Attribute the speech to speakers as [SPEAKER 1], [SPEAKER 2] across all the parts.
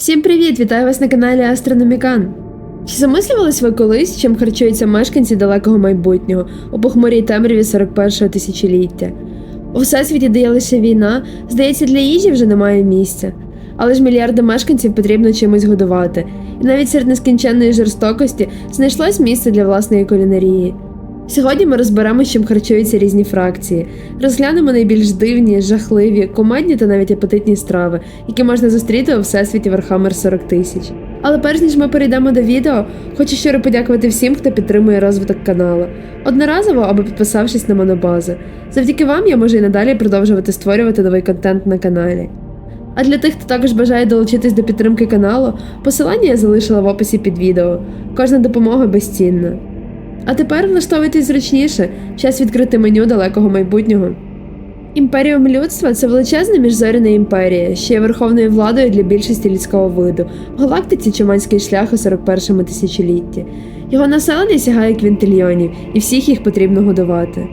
[SPEAKER 1] Всім привіт! Вітаю вас на каналі Астрономікан. Чи замислювались ви колись, чим харчуються мешканці далекого майбутнього у похмурій темряві 41-го тисячоліття? У всесвіті, де лише війна, здається, для їжі вже немає місця. Але ж мільярди мешканців потрібно чимось годувати, і навіть серед нескінченної жорстокості знайшлось місце для власної кулінарії. Сьогодні ми розберемо, чим харчуються різні фракції, розглянемо найбільш дивні, жахливі, комедні та навіть апетитні страви, які можна зустріти у всесвіті Warhammer 40 тисяч. Але перш ніж ми перейдемо до відео, хочу щиро подякувати всім, хто підтримує розвиток каналу, одноразово або підписавшись на монобазу. Завдяки вам я можу і надалі продовжувати створювати новий контент на каналі. А для тих, хто також бажає долучитись до підтримки каналу, посилання я залишила в описі під відео. Кожна допомога безцінна. А тепер влаштовуйтесь зручніше, час відкрити меню далекого майбутнього. Імперіум людства це величезна міжзоряна імперія, що є верховною владою для більшості людського виду, в галактиці Чуманський шлях у 41-му тисячолітті. Його населення сягає квінтильйонів, і всіх їх потрібно годувати.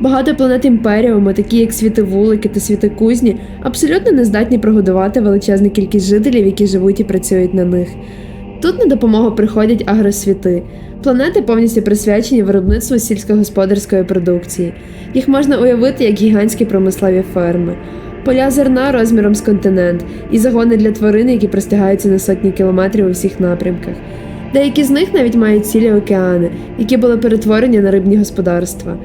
[SPEAKER 1] Багато планет імперіуму, такі як світовулики та світокузні, абсолютно не здатні прогодувати величезну кількість жителів, які живуть і працюють на них. Тут на допомогу приходять агросвіти. Планети повністю присвячені виробництву сільськогосподарської продукції. Їх можна уявити як гігантські промислові ферми, поля зерна розміром з континент і загони для тварин, які простягаються на сотні кілометрів у всіх напрямках. Деякі з них навіть мають цілі океани, які були перетворені на рибні господарства.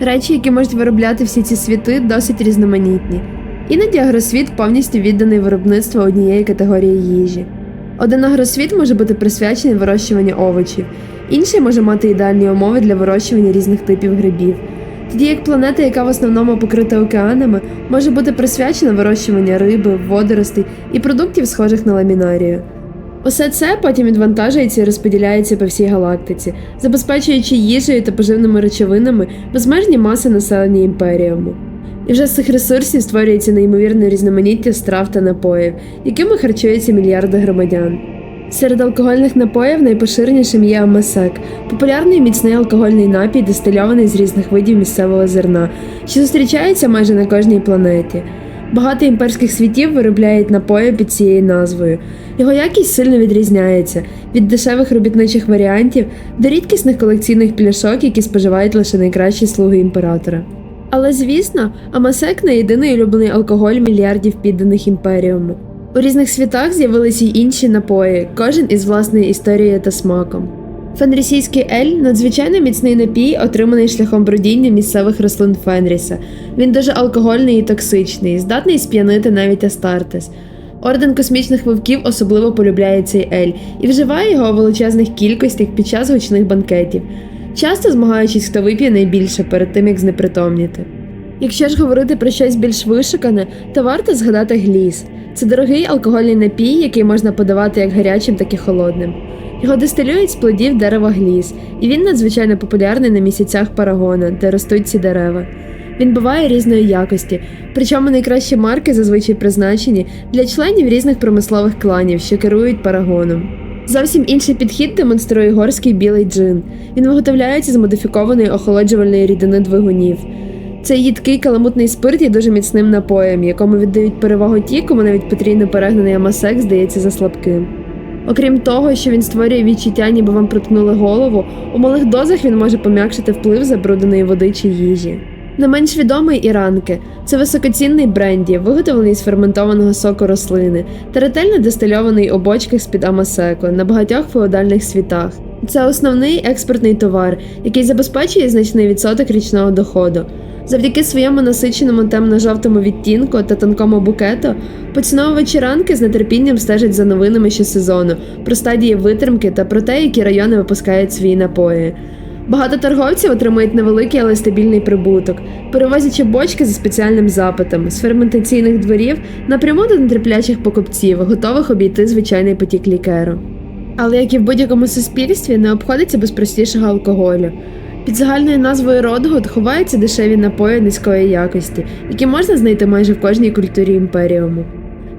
[SPEAKER 1] Речі, які можуть виробляти всі ці світи, досить різноманітні. Іноді агросвіт повністю відданий виробництву однієї категорії їжі. Один агросвіт може бути присвячений вирощуванню овочів, інший може мати ідеальні умови для вирощування різних типів грибів. Тоді як планета, яка в основному покрита океанами, може бути присвячена вирощуванню риби, водоростей і продуктів, схожих на ламінарію. Усе це потім відвантажується і розподіляється по всій галактиці, забезпечуючи їжею та поживними речовинами безмежні маси населення імперіуму. І вже з цих ресурсів створюється неймовірне різноманіття страв та напоїв, якими харчуються мільярди громадян. Серед алкогольних напоїв найпоширенішим є амасек – популярний міцний алкогольний напій, дистильований з різних видів місцевого зерна, що зустрічається майже на кожній планеті. Багато імперських світів виробляють напої під цією назвою. Його якість сильно відрізняється від дешевих робітничих варіантів до рідкісних колекційних пляшок, які споживають лише найкращі слуги імператора. Але звісно, Амасек не єдиний улюблений алкоголь мільярдів підданих імперіуму. У різних світах з'явилися й інші напої, кожен із власною історією та смаком. Фенрісійський ель надзвичайно міцний напій, отриманий шляхом бродіння місцевих рослин Фенріса. Він дуже алкогольний і токсичний, здатний сп'янити навіть Астартес. Орден космічних вовків особливо полюбляє цей ель і вживає його у величезних кількостях під час гучних банкетів, часто змагаючись, хто вип'є найбільше перед тим, як знепритомніти. Якщо ж говорити про щось більш вишукане, то варто згадати гліс. Це дорогий алкогольний напій, який можна подавати як гарячим, так і холодним. Його дистилюють з плодів дерева гліс, і він надзвичайно популярний на місяцях парагона, де ростуть ці дерева. Він буває різної якості, причому найкращі марки зазвичай призначені для членів різних промислових кланів, що керують парагоном. Зовсім інший підхід демонструє горський білий джин. Він виготовляється з модифікованої охолоджувальної рідини двигунів. Цей їдкий каламутний спирт є дуже міцним напоєм, якому віддають перевагу ті, кому навіть потрійно перегнаний амасек здається за слабким. Окрім того, що він створює відчуття, ніби вам проткнули голову, у малих дозах він може пом'якшити вплив забрудненої води чи їжі. Не менш відомий іранки це високоцінний бренді, виготовлений з ферментованого соку рослини та ретельно дистильований у бочках з-під амасеко на багатьох феодальних світах. Це основний експортний товар, який забезпечує значний відсоток річного доходу. Завдяки своєму насиченому темно-жовтому відтінку та тонкому букету, поціновувачі ранки з нетерпінням стежать за новинами щосезону, про стадії витримки та про те, які райони випускають свої напої. Багато торговців отримують невеликий, але стабільний прибуток, перевозячи бочки за спеціальним запитом з ферментаційних дворів напряму до нетерплячих покупців, готових обійти звичайний потік лікеру. Але як і в будь-якому суспільстві, не обходиться без простішого алкоголю. Під загальною назвою Ротгуд ховаються дешеві напої низької якості, які можна знайти майже в кожній культурі імперіуму.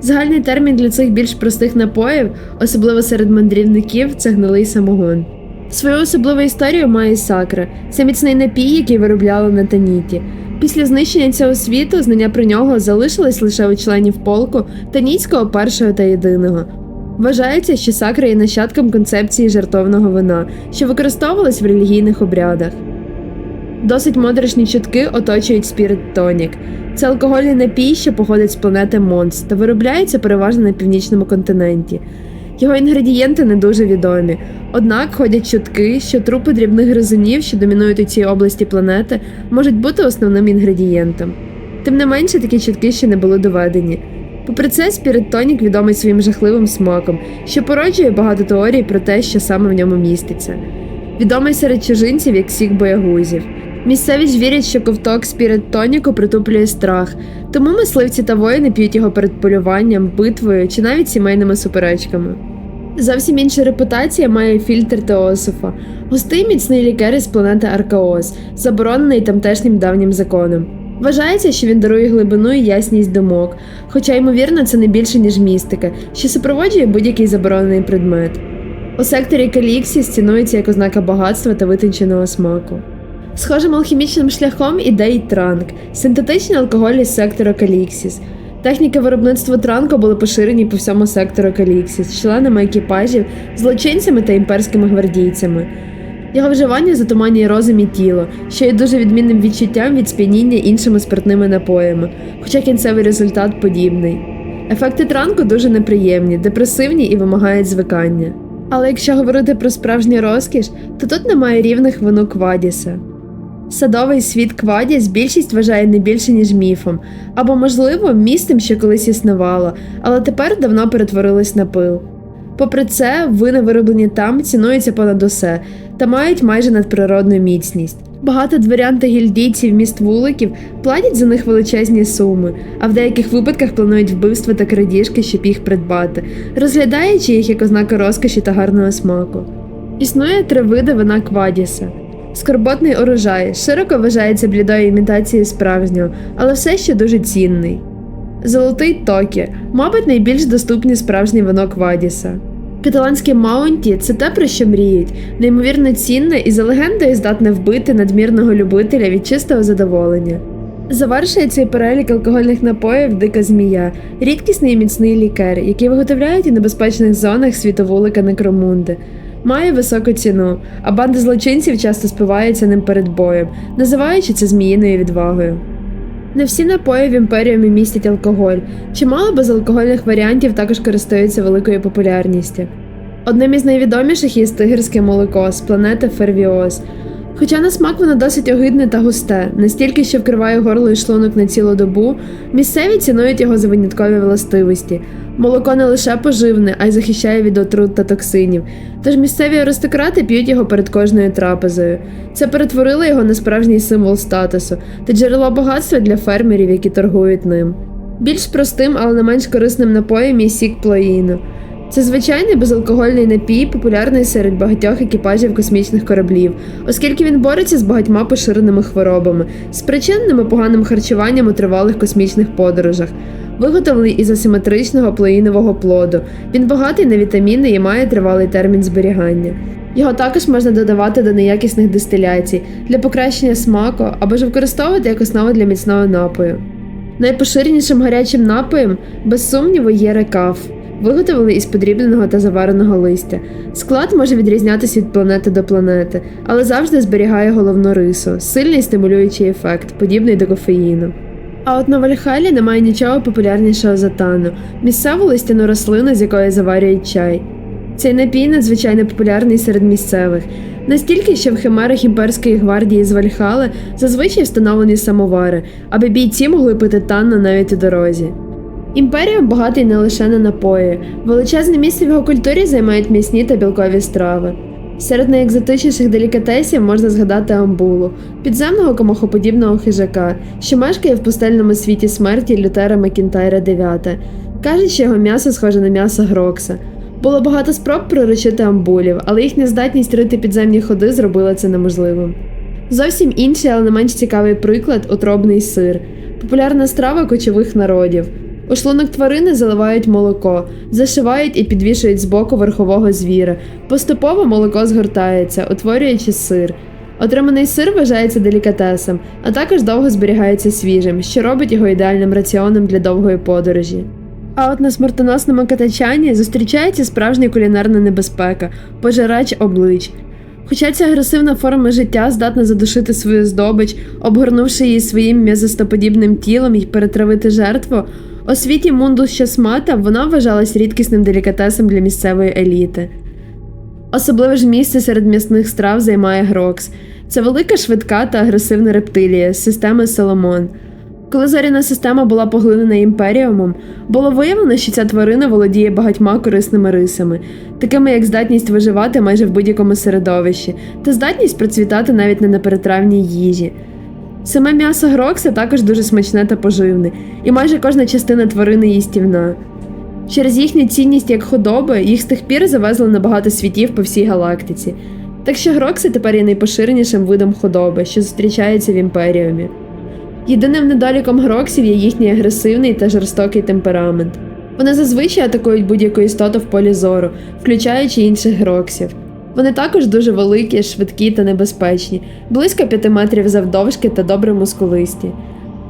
[SPEAKER 1] Загальний термін для цих більш простих напоїв, особливо серед мандрівників, це гнилий самогон. Свою особливу історію має сакра це міцний напій, який виробляли на Таніті. Після знищення цього світу знання про нього залишились лише у членів полку Таніцького першого та єдиного. Вважається, що сакра є нащадком концепції жартовного вина, що використовувалась в релігійних обрядах. Досить моторошні чутки оточують Spirit Tonic. Це алкогольний напій, що походить з планети Монс та виробляється переважно на північному континенті. Його інгредієнти не дуже відомі, однак ходять чутки, що трупи дрібних гризунів, що домінують у цій області планети, можуть бути основним інгредієнтом. Тим не менше, такі чутки ще не були доведені. Попри це, Tonic відомий своїм жахливим смаком, що породжує багато теорій про те, що саме в ньому міститься. Відомий серед чужинців як сік боягузів. Місцеві ж вірять, що ковток Spirit Тоніку притуплює страх, тому мисливці та воїни п'ють його перед полюванням, битвою чи навіть сімейними суперечками. Зовсім інша репутація має фільтр Теософа, густий міцний лікер із планети Аркаос, заборонений тамтешнім давнім законом. Вважається, що він дарує глибину і ясність думок, хоча, ймовірно, це не більше, ніж містика, що супроводжує будь-який заборонений предмет. У секторі Каліксіс цінується як ознака багатства та витонченого смаку. Схожим алхімічним шляхом іде й транк, синтетичний алкоголь із сектору Каліксіс. Техніки виробництва транку були поширені по всьому сектору Каліксіс, членами екіпажів, злочинцями та імперськими гвардійцями. Його вживання затуманює розум і тіло, що є дуже відмінним відчуттям від сп'яніння іншими спиртними напоями, хоча кінцевий результат подібний. Ефекти транку дуже неприємні, депресивні і вимагають звикання. Але якщо говорити про справжню розкіш, то тут немає рівних вину Квадіса. Садовий світ Квадіс більшість вважає не більше, ніж міфом, або, можливо, містом, що колись існувало, але тепер давно перетворилось на пил. Попри це, вина, вироблені там, цінуються понад усе та мають майже надприродну міцність. Багато дворян та гільдійців міст вуликів платять за них величезні суми, а в деяких випадках планують вбивства та крадіжки, щоб їх придбати, розглядаючи їх як ознаку розкоші та гарного смаку. Існує три види вина Квадіса. Скорботний урожай широко вважається блідою імітацією справжнього, але все ще дуже цінний. Золотий Токі, мабуть, найбільш доступне справжнє вино Квадіса. Каталанське Маунті це те, про що мріють, неймовірно цінне і за легендою здатне вбити надмірного любителя від чистого задоволення. Завершує цей перелік алкогольних напоїв дика змія, рідкісний і міцний лікер, який виготовляють у небезпечних зонах світовулика Некромунди. Має високу ціну, а банди злочинців часто спиваються ним перед боєм, називаючи це зміїною відвагою. Не всі напої в імперіумі містять алкоголь, чимало безалкогольних варіантів також користуються великою популярністю. Одним із найвідоміших є стигерське молоко з планети Фервіоз. Хоча на смак воно досить огидне та густе, настільки, що вкриває горло і шлунок на цілу добу, місцеві цінують його за виняткові властивості. Молоко не лише поживне, а й захищає від отрут та токсинів. Тож місцеві аристократи п'ють його перед кожною трапезою. Це перетворило його на справжній символ статусу та джерело багатства для фермерів, які торгують ним. Більш простим, але не менш корисним напоєм є сік плоїну. Це звичайний безалкогольний напій, популярний серед багатьох екіпажів космічних кораблів, оскільки він бореться з багатьма поширеними хворобами, спричиненими поганим харчуванням у тривалих космічних подорожах. Виготовлений із асиметричного плоїнового плоду. Він багатий на вітаміни і має тривалий термін зберігання. Його також можна додавати до неякісних дистиляцій для покращення смаку або ж використовувати як основу для міцного напою. Найпоширенішим гарячим напоєм, без сумніву, є рекаф, виготовлений із подрібненого та завареного листя. Склад може відрізнятися від планети до планети, але завжди зберігає головну рису, сильний стимулюючий ефект, подібний до кофеїну. А от на Вальхалі немає нічого популярнішого за тану місцеву листяну рослину, з якої заварюють чай. Цей напій надзвичайно популярний серед місцевих, настільки, що в химерах імперської гвардії з Вальхали зазвичай встановлені самовари, аби бійці могли пити танно навіть у дорозі. Імперіум багатий не лише на напої, величезне місце в його культурі займають м'ясні та білкові страви. Серед найекзотичніших делікатесів можна згадати амбулу, підземного комахоподібного хижака, що мешкає в пустельному світі смерті Лютера Макінтайра IX. Кажуть, що його м'ясо схоже на м'ясо Грокса. Було багато спроб приручити амбулів, але їхня здатність рити підземні ходи зробила це неможливим. Зовсім інший, але не менш цікавий приклад утробний сир, популярна страва кочових народів. У тварини заливають молоко, зашивають і підвішують з боку верхового звіра. Поступово молоко згортається, утворюючи сир. Отриманий сир вважається делікатесом, а також довго зберігається свіжим, що робить його ідеальним раціоном для довгої подорожі. А от на смертоносному катачані зустрічається справжня кулінарна небезпека, пожирач облич. Хоча ця агресивна форма життя здатна задушити свою здобич, обгорнувши її своїм м'язостоподібним тілом і перетравити жертву, у світі мундус Шасмата вона вважалась рідкісним делікатесом для місцевої еліти. Особливе ж місце серед м'ясних страв займає Грокс. Це велика швидка та агресивна рептилія з системи Соломон. Коли зоряна система була поглинена імперіумом, було виявлено, що ця тварина володіє багатьма корисними рисами, такими як здатність виживати майже в будь-якому середовищі, та здатність процвітати навіть на неперетравній їжі. Саме м'ясо Грокса також дуже смачне та поживне, і майже кожна частина тварини їстівна. Через їхню цінність як худоби їх з тих пір завезли на багато світів по всій галактиці. Так що Грокси тепер є найпоширенішим видом худоби, що зустрічається в імперіумі. Єдиним недоліком Гроксів є їхній агресивний та жорстокий темперамент. Вони зазвичай атакують будь-яку істоту в полі зору, включаючи інших Гроксів. Вони також дуже великі, швидкі та небезпечні, близько 5 метрів завдовжки та добре мускулисті.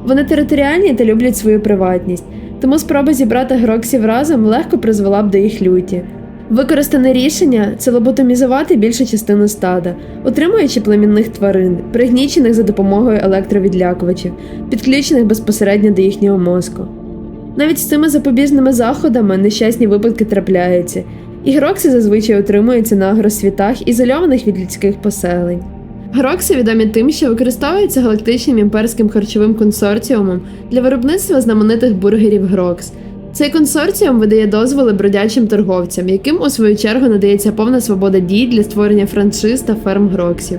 [SPEAKER 1] Вони територіальні та люблять свою приватність, тому спроба зібрати Гроксів разом легко призвела б до їх люті. Використане рішення це лоботомізувати більшу частину стада, утримуючи племінних тварин, пригнічених за допомогою електровідлякувачів, підключених безпосередньо до їхнього мозку. Навіть з цими запобіжними заходами нещасні випадки трапляються, і грокси зазвичай утримуються на агросвітах, ізольованих від людських поселень. Грокси відомі тим, що використовуються галактичним імперським харчовим консорціумом для виробництва знаменитих бургерів Грокс. Цей консорціум видає дозволи бродячим торговцям, яким у свою чергу надається повна свобода дій для створення франшиз та ферм Гроксів.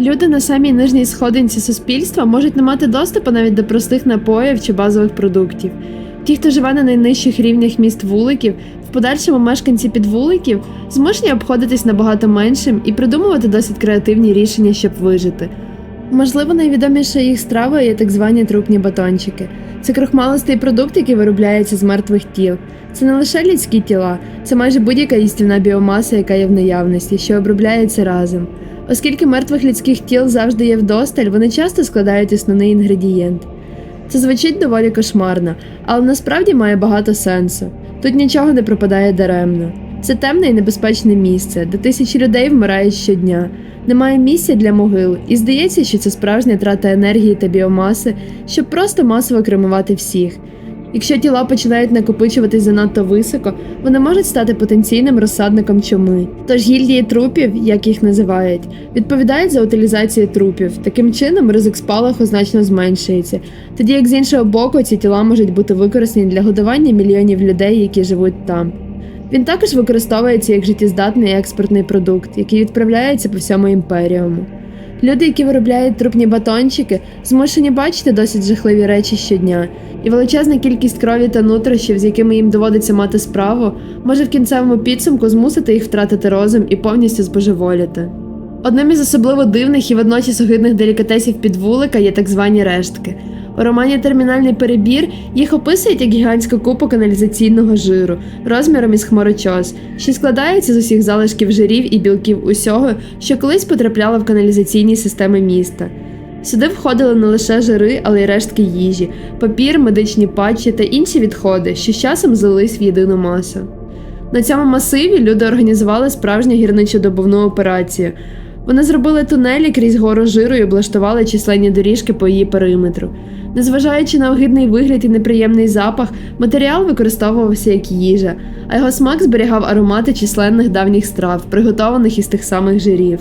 [SPEAKER 1] Люди на самій нижній сходинці суспільства можуть не мати доступу навіть до простих напоїв чи базових продуктів. Ті, хто живе на найнижчих рівнях міст вуликів, подальшому мешканці підвуликів змушені обходитись набагато меншим і придумувати досить креативні рішення, щоб вижити. Можливо, найвідомішою їх стравою є так звані трупні батончики. Це крохмалистий продукт, який виробляється з мертвих тіл. Це не лише людські тіла, це майже будь-яка їстівна біомаса, яка є в наявності, що обробляється разом. Оскільки мертвих людських тіл завжди є вдосталь, вони часто складають основний інгредієнт. Це звучить доволі кошмарно, але насправді має багато сенсу. Тут нічого не пропадає даремно. Це темне і небезпечне місце, де тисячі людей вмирають щодня. Немає місця для могил, і здається, що це справжня трата енергії та біомаси, щоб просто масово кремувати всіх. Якщо тіла починають накопичуватись занадто високо, вони можуть стати потенційним розсадником чуми. Тож гільдії трупів, як їх називають, відповідають за утилізацію трупів. Таким чином ризик спалаху значно зменшується, тоді як з іншого боку ці тіла можуть бути використані для годування мільйонів людей, які живуть там. Він також використовується як життєздатний експортний продукт, який відправляється по всьому імперіуму. Люди, які виробляють трупні батончики, змушені бачити досить жахливі речі щодня, і величезна кількість крові та нутрощів, з якими їм доводиться мати справу, може в кінцевому підсумку змусити їх втратити розум і повністю збожеволіти. Одним із особливо дивних і водночас огидних делікатесів підвулика є так звані рештки. У романі Термінальний перебір їх описують як гігантську купу каналізаційного жиру розміром із хмарочос, що складається з усіх залишків жирів і білків усього, що колись потрапляло в каналізаційні системи міста. Сюди входили не лише жири, але й рештки їжі, папір, медичні патчі та інші відходи, що з часом злились в єдину масу. На цьому масиві люди організували справжню гірничодобувну операцію. Вони зробили тунелі крізь гору жиру і облаштували численні доріжки по її периметру. Незважаючи на огидний вигляд і неприємний запах, матеріал використовувався як їжа, а його смак зберігав аромати численних давніх страв, приготованих із тих самих жирів.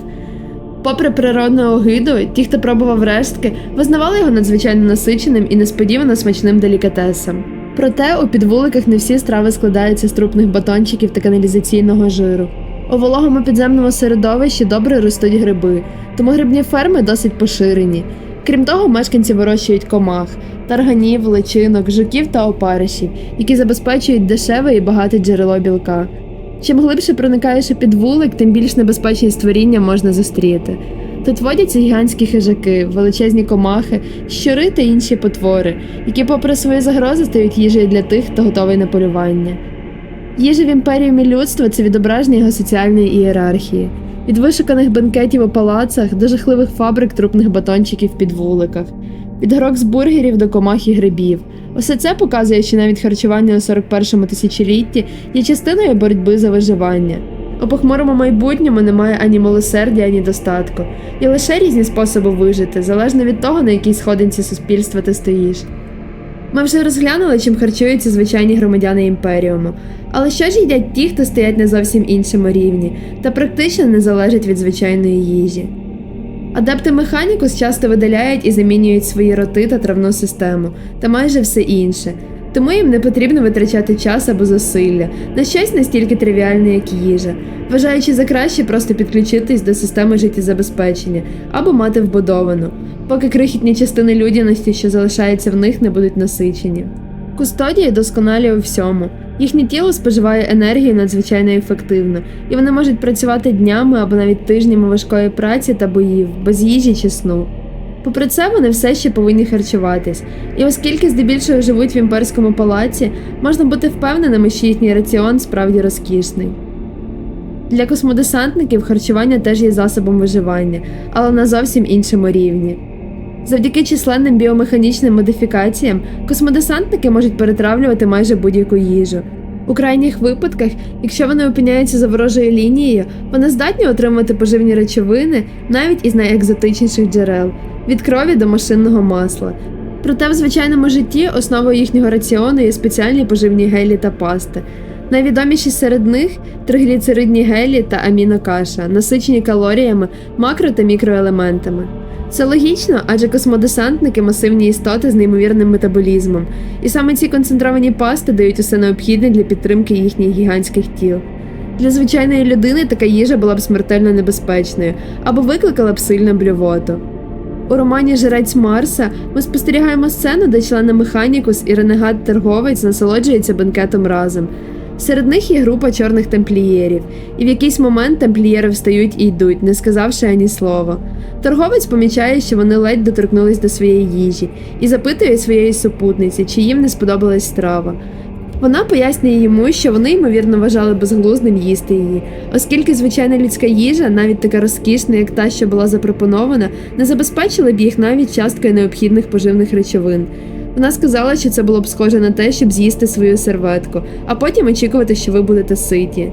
[SPEAKER 1] Попри природну огиду, ті, хто пробував рештки, визнавали його надзвичайно насиченим і несподівано смачним делікатесом. Проте у підвуликах не всі страви складаються з трупних батончиків та каналізаційного жиру. У вологому підземному середовищі добре ростуть гриби, тому грибні ферми досить поширені. Крім того, мешканці вирощують комах, тарганів, личинок, жуків та опаришів, які забезпечують дешеве і багате джерело білка. Чим глибше проникаєш у підвулик, тим більш небезпечні створіння можна зустріти. Тут водяться гігантські хижаки, величезні комахи, щури та інші потвори, які, попри свої загрози, стають їжею для тих, хто готовий на полювання. Їжа в імперіумі людства це відображення його соціальної ієрархії. Від вишуканих бенкетів у палацах до жахливих фабрик трупних батончиків в підвуликах. від грок з бургерів до комах і грибів. Усе це показує, що навіть харчування у 41-му тисячолітті є частиною боротьби за виживання. У похмурому майбутньому немає ані милосердя, ані достатку, є лише різні способи вижити, залежно від того, на якій сходинці суспільства ти стоїш. Ми вже розглянули, чим харчуються звичайні громадяни імперіуму, але що ж їдять ті, хто стоять на зовсім іншому рівні та практично не залежать від звичайної їжі. Адепти Механікус часто видаляють і замінюють свої роти та травну систему та майже все інше, тому їм не потрібно витрачати час або зусилля на щось настільки тривіальне, як їжа, вважаючи за краще просто підключитись до системи життєзабезпечення або мати вбудовану, поки крихітні частини людяності, що залишаються в них, не будуть насичені. Кустодії досконалі у всьому. Їхнє тіло споживає енергію надзвичайно ефективно, і вони можуть працювати днями або навіть тижнями важкої праці та боїв, без їжі чи сну. Попри це, вони все ще повинні харчуватись, і оскільки здебільшого живуть в імперському палаці, можна бути впевненими, що їхній раціон справді розкішний. Для космодесантників харчування теж є засобом виживання, але на зовсім іншому рівні. Завдяки численним біомеханічним модифікаціям космодесантники можуть перетравлювати майже будь-яку їжу. У крайніх випадках, якщо вони опиняються за ворожою лінією, вони здатні отримати поживні речовини навіть із найекзотичніших джерел від крові до машинного масла. Проте в звичайному житті основою їхнього раціону є спеціальні поживні гелі та пасти. Найвідоміші серед них тригліцеридні гелі та амінокаша, насичені калоріями, макро та мікроелементами. Це логічно, адже космодесантники масивні істоти з неймовірним метаболізмом, і саме ці концентровані пасти дають усе необхідне для підтримки їхніх гігантських тіл. Для звичайної людини така їжа була б смертельно небезпечною або викликала б сильну блювоту. У романі Жрець Марса ми спостерігаємо сцену, де члени Механікус і ренегат торговець насолоджуються бенкетом разом. Серед них є група чорних тамплієрів, і в якийсь момент тамплієри встають і йдуть, не сказавши ані слова. Торговець помічає, що вони ледь доторкнулись до своєї їжі, і запитує своєї супутниці, чи їм не сподобалась страва. Вона пояснює йому, що вони ймовірно вважали безглуздим їсти її, оскільки звичайна людська їжа, навіть така розкішна, як та, що була запропонована, не забезпечила б їх навіть часткою необхідних поживних речовин. Вона сказала, що це було б схоже на те, щоб з'їсти свою серветку, а потім очікувати, що ви будете ситі.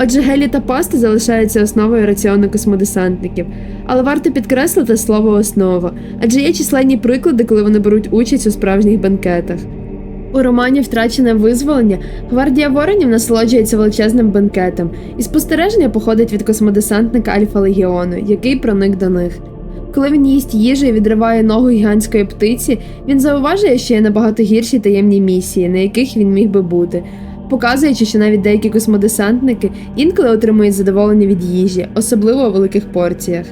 [SPEAKER 1] Отже, гелі та пасти залишаються основою раціону космодесантників, але варто підкреслити слово основа, адже є численні приклади, коли вони беруть участь у справжніх бенкетах. У романі Втрачене визволення гвардія воронів насолоджується величезним бенкетом, і спостереження походить від космодесантника Альфа Легіону, який проник до них. Коли він їсть їжу і відриває ногу гігантської птиці, він зауважує, що є набагато гірші таємні місії, на яких він міг би бути, показуючи, що навіть деякі космодесантники інколи отримують задоволення від їжі, особливо у великих порціях.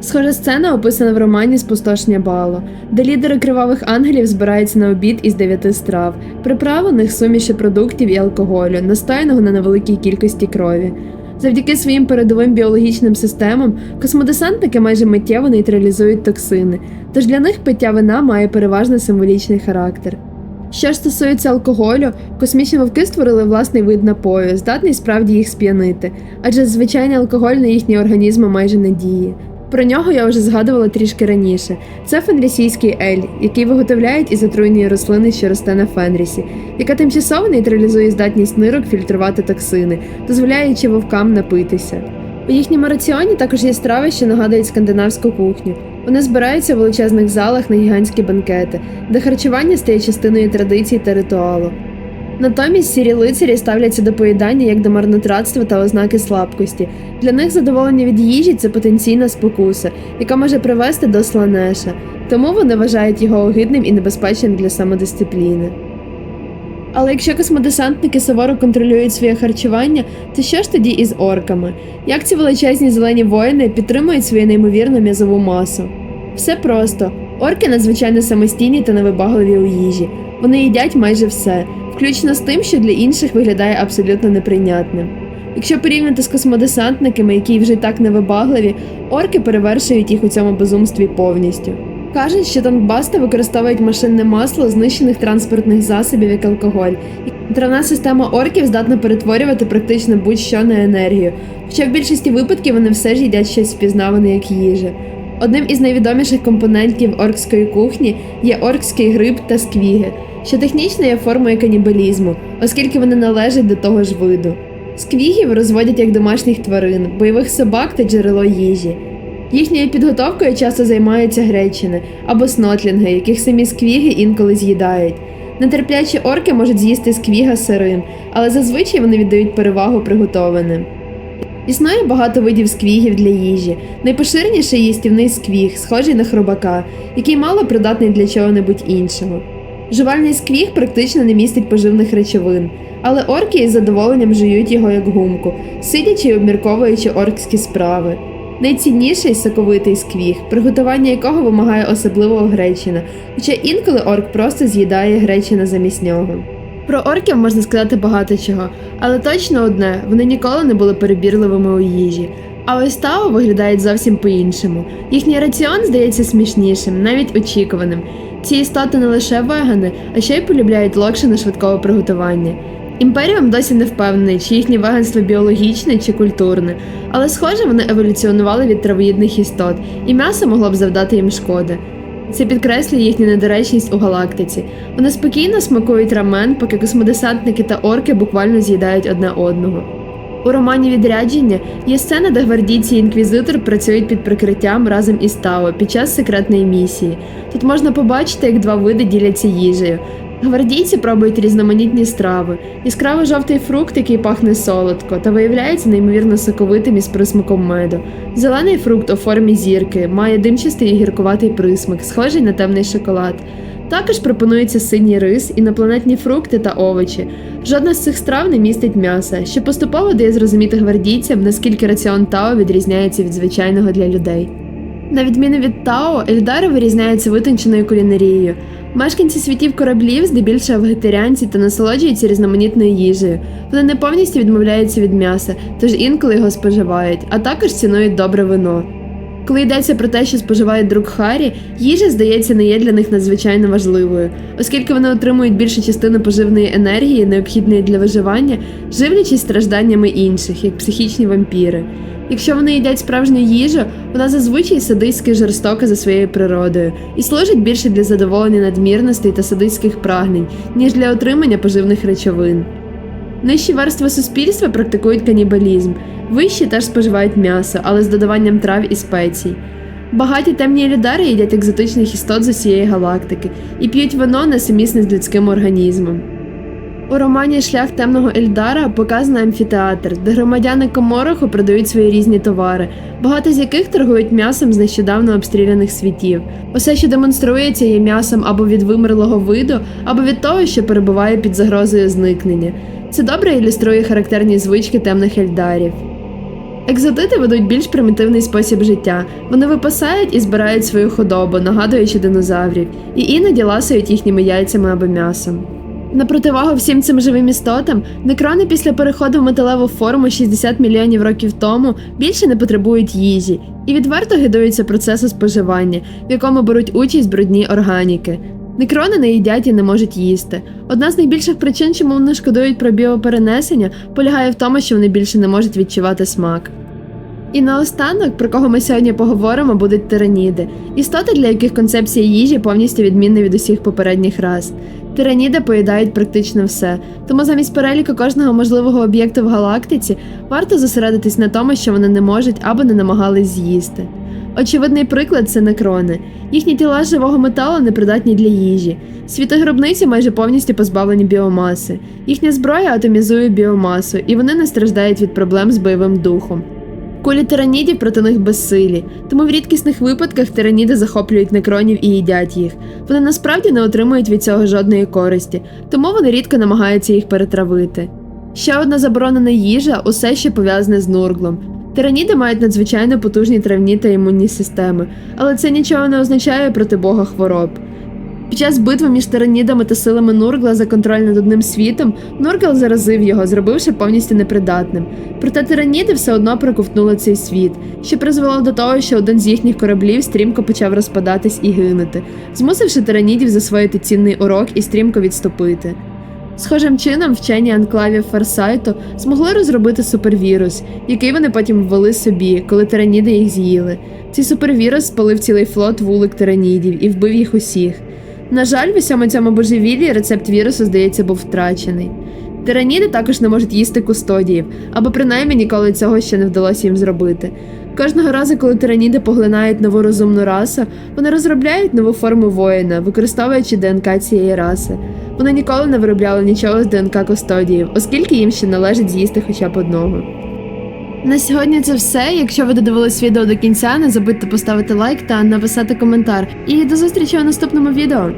[SPEAKER 1] Схожа сцена описана в романі Спустошення Бало, де лідери кривавих ангелів збираються на обід із дев'яти страв, приправлених суміші продуктів і алкоголю, настояного на невеликій кількості крові. Завдяки своїм передовим біологічним системам космодесантники майже миттєво нейтралізують токсини, тож для них пиття вина має переважно символічний характер. Що ж стосується алкоголю, космічні вовки створили власний вид напою, здатний справді їх сп'янити, адже звичайний алкоголь на їхні організми майже не діє. Про нього я вже згадувала трішки раніше. Це фенрісійський ель, який виготовляють із отруйної рослини, що росте на фенрісі, яка тимчасово нейтралізує здатність нирок фільтрувати токсини, дозволяючи вовкам напитися. У їхньому раціоні також є страви, що нагадують скандинавську кухню. Вони збираються в величезних залах на гігантські банкети, де харчування стає частиною традицій та ритуалу. Натомість сірі лицарі ставляться до поїдання як до марнотратства та ознаки слабкості. Для них задоволення від їжі це потенційна спокуса, яка може привести до сланеша, тому вони вважають його огидним і небезпечним для самодисципліни. Але якщо космодесантники суворо контролюють своє харчування, то що ж тоді із орками? Як ці величезні зелені воїни підтримують свою неймовірну м'язову масу? Все просто. Орки надзвичайно самостійні та невибагливі у їжі. Вони їдять майже все, включно з тим, що для інших виглядає абсолютно неприйнятним. Якщо порівняти з космодесантниками, які вже й так невибагливі, орки перевершують їх у цьому безумстві повністю. Кажуть, що танкбасти використовують машинне масло знищених транспортних засобів як алкоголь. Травна система орків здатна перетворювати практично будь-що на енергію, хоча в більшості випадків вони все ж їдять щось впізнаване як їжа. Одним із найвідоміших компонентів оркської кухні є оркський гриб та сквіги, що технічно є формою канібалізму, оскільки вони належать до того ж виду. Сквігів розводять як домашніх тварин, бойових собак та джерело їжі. Їхньою підготовкою часто займаються гречини або снотлінги, яких самі сквіги інколи з'їдають. Нетерплячі орки можуть з'їсти сквіга сирим, але зазвичай вони віддають перевагу приготованим. Існує багато видів сквігів для їжі. Найпоширеніший є стівний сквіг, схожий на хробака, який мало придатний для чого-небудь іншого. Жувальний сквіг практично не містить поживних речовин, але орки із задоволенням жують його як гумку, сидячи і обмірковуючи оркські справи. Найцінніший соковитий сквіг, приготування якого вимагає особливого гречина, хоча інколи орк просто з'їдає гречина замість нього. Про орків можна сказати багато чого, але точно одне вони ніколи не були перебірливими у їжі. А ось Тао виглядають зовсім по-іншому. Їхній раціон здається смішнішим, навіть очікуваним. Ці істоти не лише вегани, а ще й полюбляють локшини швидкого приготування. Імперіум досі не впевнений, чи їхнє веганство біологічне чи культурне, але схоже, вони еволюціонували від травоїдних істот, і м'ясо могло б завдати їм шкоди. Це підкреслює їхню недоречність у галактиці. Вони спокійно смакують рамен, поки космодесантники та орки буквально з'їдають одне одного. У романі Відрядження є сцена, де гвардійці і інквізитор працюють під прикриттям разом із Тао під час секретної місії. Тут можна побачити, як два види діляться їжею. Гвардійці пробують різноманітні страви, яскравий жовтий фрукт, який пахне солодко, та виявляється неймовірно соковитим із присмаком меду. Зелений фрукт у формі зірки має димчастий і гіркуватий присмак, схожий на темний шоколад. Також пропонується синій рис, інопланетні фрукти та овочі. Жодна з цих страв не містить м'яса, що поступово дає зрозуміти гвардійцям, наскільки раціон Тао відрізняється від звичайного для людей. На відміну від Тао, Ельдари вирізняються витонченою кулінарією. Мешканці світів кораблів здебільшого вегетаріанці та насолоджуються різноманітною їжею. Вони не повністю відмовляються від м'яса, тож інколи його споживають, а також цінують добре вино. Коли йдеться про те, що споживає друг Харі, їжа, здається, не є для них надзвичайно важливою, оскільки вони отримують більшу частину поживної енергії, необхідної для виживання, живлячись стражданнями інших, як психічні вампіри. Якщо вони їдять справжню їжу, вона зазвичай садистськи жорстока за своєю природою і служить більше для задоволення надмірностей та садистських прагнень, ніж для отримання поживних речовин. Нижчі верстви суспільства практикують канібалізм, вищі теж споживають м'ясо, але з додаванням трав і спецій. Багаті темні лідари їдять екзотичних істот з усієї галактики і п'ють вино несумісне з людським організмом. У романі Шлях темного Ельдара показано амфітеатр, де громадяни Комороху продають свої різні товари, багато з яких торгують м'ясом з нещодавно обстріляних світів. Усе, що демонструється, є м'ясом або від вимерлого виду, або від того, що перебуває під загрозою зникнення. Це добре ілюструє характерні звички темних ельдарів. Екзотити ведуть більш примітивний спосіб життя. Вони випасають і збирають свою худобу, нагадуючи динозаврів, і іноді ласують їхніми яйцями або м'ясом. На противагу всім цим живим істотам, некрони після переходу в металеву форму 60 мільйонів років тому більше не потребують їжі і відверто гидуються процесу споживання, в якому беруть участь брудні органіки. Некрони не їдять і не можуть їсти. Одна з найбільших причин, чому вони шкодують про біоперенесення, полягає в тому, що вони більше не можуть відчувати смак. І наостанок, про кого ми сьогодні поговоримо, будуть тираніди, істоти, для яких концепція їжі повністю відмінна від усіх попередніх рас. Тираніди поїдають практично все, тому замість переліку кожного можливого об'єкту в галактиці варто зосередитись на тому, що вони не можуть або не намагались з'їсти. Очевидний приклад це некрони. Їхні тіла живого металу непридатні для їжі. Світи гробниці майже повністю позбавлені біомаси. Їхня зброя атомізує біомасу, і вони не страждають від проблем з бойовим духом. Кулі тиранідів проти них безсилі, тому в рідкісних випадках тираніди захоплюють некронів і їдять їх. Вони насправді не отримують від цього жодної користі, тому вони рідко намагаються їх перетравити. Ще одна заборонена їжа усе ще пов'язане з нурглом. Тираніди мають надзвичайно потужні травні та імунні системи, але це нічого не означає проти бога хвороб. Під час битви між тиранідами та силами Нургла за контроль над одним світом Нургл заразив його, зробивши повністю непридатним. Проте тираніди все одно проковтнули цей світ, що призвело до того, що один з їхніх кораблів стрімко почав розпадатись і гинути, змусивши тиранідів засвоїти цінний урок і стрімко відступити. Схожим чином, вчені анклавів Фарсайту змогли розробити супервірус, який вони потім ввели собі, коли тираніди їх з'їли. Цей супервірус спалив цілий флот вулик тиранідів і вбив їх усіх. На жаль, в усьому цьому божевіллі рецепт вірусу, здається, був втрачений. Тираніди також не можуть їсти кустодіїв, або принаймні ніколи цього ще не вдалося їм зробити. Кожного разу, коли тираніди поглинають нову розумну расу, вони розробляють нову форму воїна, використовуючи ДНК цієї раси. Вони ніколи не виробляли нічого з ДНК кустодіїв, оскільки їм ще належить з'їсти хоча б одного. На сьогодні це все. Якщо ви додивились відео до кінця, не забудьте поставити лайк та написати коментар. І до зустрічі у наступному відео.